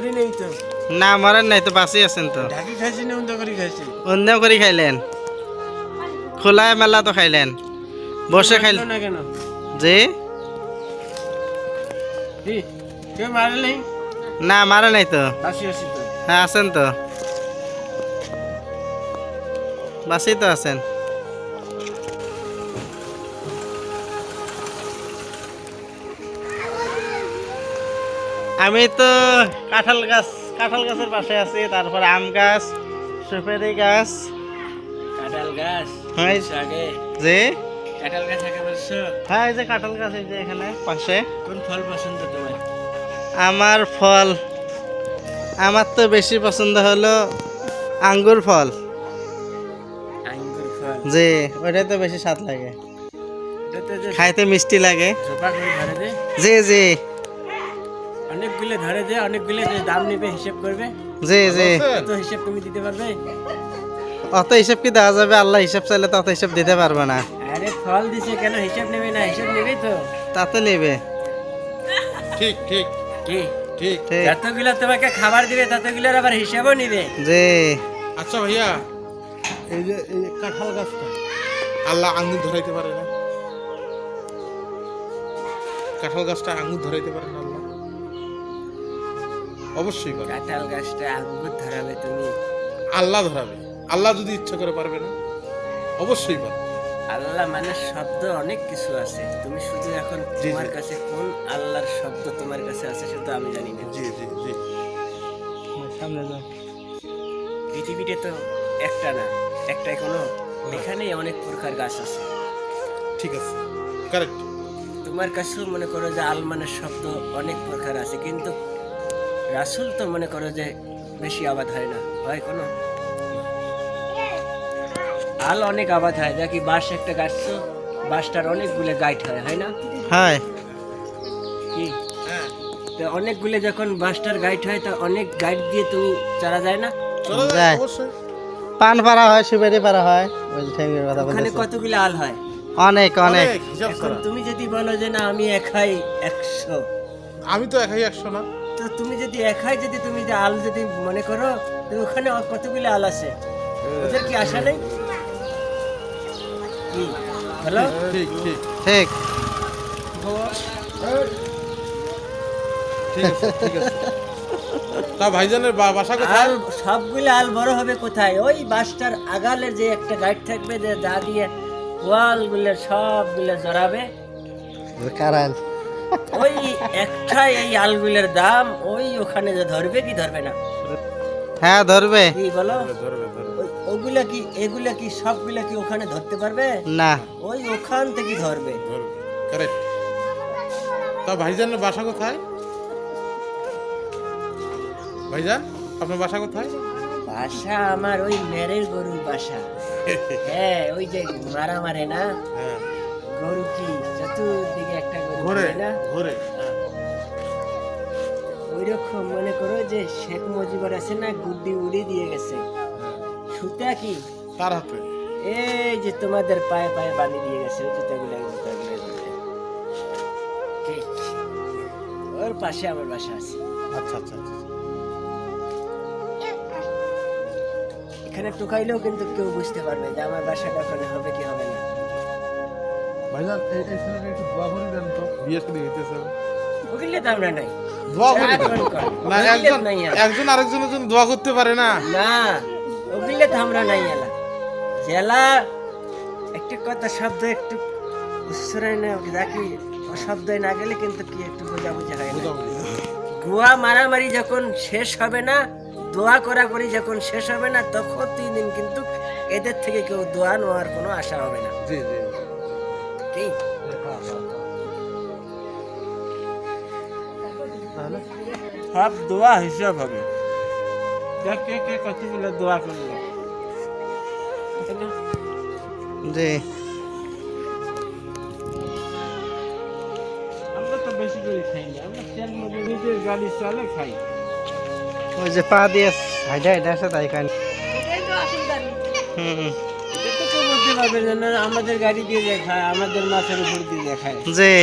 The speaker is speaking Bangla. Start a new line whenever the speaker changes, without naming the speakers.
করি নেই তো।
না মরেন নাই তো বাঁচি আছেন তো।
ঢাকি খাইছি না উন্দা করি খাইছি।
অন্য করে খাইলেন। খোলায় মেলা তো খাইলেন। বসে খাইল
না কেন?
জি?
কেউ মারে নেই?
না মারে নাই তো। হ্যাঁ আছেন তো। বাসি তো আছেন। আমি তো কাঁঠাল গাছ কাঁঠাল গাছের পাশে আছি তারপর আম গাছ সুপারি গাছ।
কাঁঠাল গাছ?
হ্যাঁ। যে
কাঁঠাল গাছ
হ্যাঁ এই যে কাঁঠাল গাছ এই যে এখানে পাশে।
কোন ফল পছন্দ তোমার?
আমার ফল আমার তো বেশি পছন্দ হলো আঙ্গুর ফল।
আঙ্গুর ফল?
যে ওইটাই তো বেশি স্বাদ লাগে। খাইতে মিষ্টি লাগে। জি জি।
অনেকগুলো ধরে দে অনেকগুলো যে দাম নেবে হিসেব করবে।
জি জি।
তো হিসেব তুমি দিতে পারবে?
অত হিসাব কি দেওয়া যাবে? আল্লাহ হিসাব চাইলে তত হিসাব দিতে পারবে না।
আরে ফল দিছে কেন? হিসেব নেবে না? হিসেব নেবেই তো।
তাতে নেবে।
ঠিক ঠিক।
কি?
ঠিক।
ঠিক।
যতগুলো তোমাকে খাবার দিবে ততগুলোর আবার হিসেবও নিবে।
জি।
আচ্ছা ভাইয়া এই যে এই কাঁঠাল গাছটা আল্লাহ আঙ্গুর ধরাইতে পারে না। কাঁঠাল গাছটা আঙ্গুর ধরাইতে পারে না অবশ্যই পারে
কাঁঠাল গাছটা আঙ্গুর ধরাবে তুমি।
আল্লাহ ধরাবে। আল্লাহ যদি ইচ্ছা করে পারবে না অবশ্যই পারবে।
আল্লাহ মানে শব্দ অনেক কিছু আছে। তুমি শুধু এখন তোমার কাছে কোন আল্লাহর শব্দ তোমার কাছে আছে সেটা আমি জানি না।
জি জি জি।
সামনে যাও।
পৃথিবীতে তো একটা না একটাই কোনো। এখানেই অনেক প্রকার গাছ আছে।
ঠিক আছে। কারেক্ট
তোমার কাছেও মনে করো যে আল মানের শব্দ অনেক প্রকার আছে কিন্তু রাসুল তো মনে করো যে বেশি আবাদ হয় না। হয় কোনো? আল অনেক আবাদ হয়। দেখি বাঁশ একটা গাছ তো, বাঁশটার অনেকগুলো গাইড হয় হয় না?
হয়।
কি?
হ্যাঁ
তো অনেকগুলো যখন বাঁশটার গাইড হয় তো অনেক গাইড দিয়ে তুমি চারা যায় না?
যায়। পান পাড়া হয় সুপারি পাড়া হয় ওই
ওখানে কতগুলো আল হয়?
অনেক অনেক।
অনেক
এখন তুমি যদি বলো যে না আমি একাই একশো।
আমি তো একাই একশো না।
তো তুমি যদি একাই যদি তুমি যে আল যদি মনে করো তো ওখানে কতগুলো আল আছে? ওদের কি আশা নেই? হ্যালো?
ঠিক ঠিক তা ভাইজানের বাসা কোথায়?
আল সবগুলো আল বড় হবে কোথায়? ওই বাসটার আগালের যে একটা গাইড থাকবে যে যা দিয়ে ওয়ালগুলো সবগুলো জড়াবে।
কারণ
ওই একটাই এই আলগুলোর দাম ওই ওখানে যে ধরবে কি ধরবে না?
হ্যাঁ ধরবে।
কি বলো? ওগুলা কি এগুলা কি সবগুলা কি ওখানে ধরতে পারবে?
না।
ওই ওখান থেকে ধরবে।
ধরবে কারেক্ট তা ভাইজানের বাসা কোথায়? ভাইজান আপনার বাসা কোথায়?
বাসা আমার ওই মেরের গরুর বাসা। হ্যাঁ ওই যে মারা মারে না?
হ্যাঁ।
গরু কি? চতুর্দিকে একটা গরু
ঘুরে
ঘুরে। ওই রকম মনে করো যে শেখ মুজিবুর আছে না গুড্ডি উড়ি দিয়ে গেছে। সুতা কি?
তার হাতে।
এই যে তোমাদের পায়ে পায়ে বানিয়ে দিয়ে গেছে জুতাগুলো জুতাগুলো। ওর পাশে আমার বাসা আছে।
আচ্ছা আচ্ছা আচ্ছা।
এখানে টুকাইলেও কিন্তু কেউ বুঝতে পারবে যে আমার বাসাটা ওখানে হবে কি হবে না।
ভাইজান এই এই ছেলেটা একটু দোয়া করে দেন তো। বিয়ে শাদী হইতেছে
ওগুলো তো আমরা নাই।
দোয়া করে দেন।
করেন করেন।
না একজন একজন আরেকজনের জন্য দোয়া করতে পারে না।
না ওগুলো তো আমরা নাই এলা। জেলা একটু কথা শব্দ একটু উচ্চারণ না দেখি না গেলে কিন্তু কি একটু বোঝাবুঝি হয় না।
না?
গোয়া মারামারি যখন শেষ হবে না দোয়া করা করি যখন শেষ হবে না তখন তিন দিন কিন্তু এদের থেকে কেউ দোয়া নেওয়ার কোনো আশা হবে না।
জি জি। তাহলে?
সব দোয়া হিসাব হবে। কে কে কতগুলো দোয়া করল।
জি
আমরা তো বেশি করে খাই না আমরা তেল মধ্যে নিজের গাড়ি চলে খাই।
ওই যে পা দিয়ে হাইডা হাইডা আছে তাই খান হুম।
আমাদের গাড়ি দিয়ে দেখায় আমাদের মাথার উপর দিয়ে দেখায়।
জি।